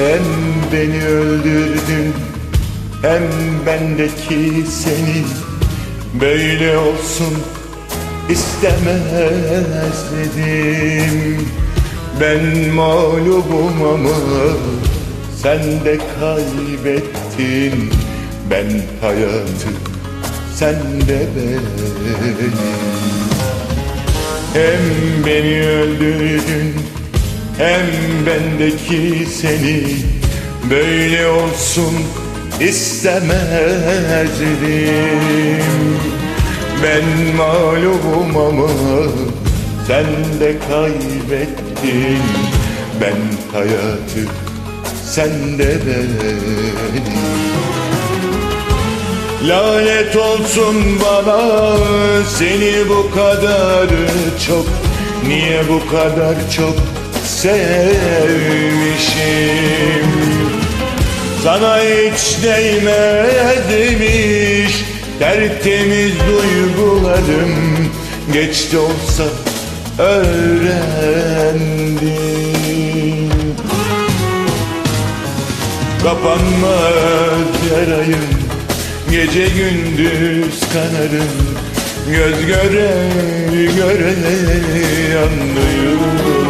Hem beni öldürdün hem bendeki seni. Böyle olsun istemezdim. Ben mağlubum ama sen de kaybettin. Ben hayatı sen de beni Hem beni öldürdün hem bendeki seni Böyle olsun istemezdim. Ben mağlubum ama sen de kaybettin. Ben hayatı sen de beni Lanet olsun bana seni bu kadar çok Niye bu kadar çok sevmişim. Sana hiç değmezmiş tertemiz duygularım Geç de olsa öğrendim. Kapanmaz yarayım Gece gündüz kanarım. Göz göre göre yandı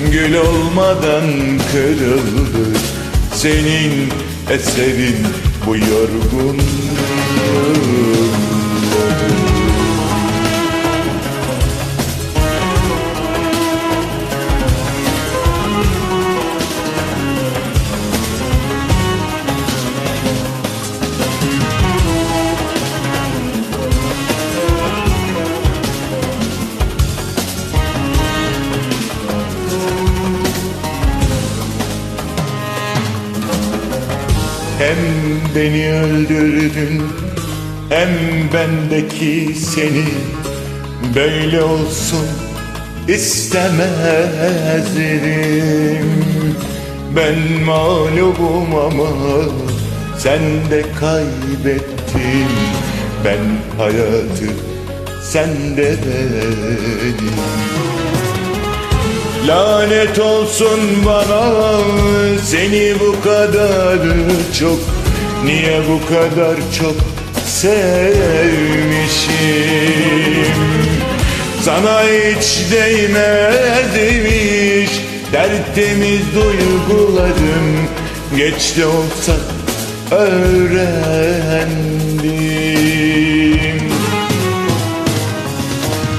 Gül olmadan kırıldı Senin eserin bu yorgun Hem beni öldürdün hem bendeki seni. Böyle olsun istemezdim. Ben mağlubum ama sen de kaybettin. Ben hayatı sen de beni Lanet olsun bana seni bu kadar çok Niye bu kadar çok sevmişim? Sana hiç değmezmiş tertemiz duygularım Geç de olsa öğrendim.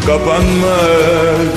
Kapanmaz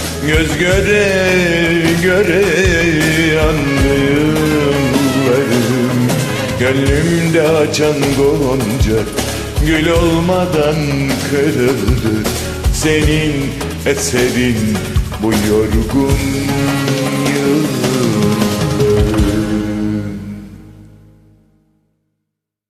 Göz göre göre yandı yıllarım Gönlümde açan gonca Gül olmadan kırıldı. Senin eserin bu yorgun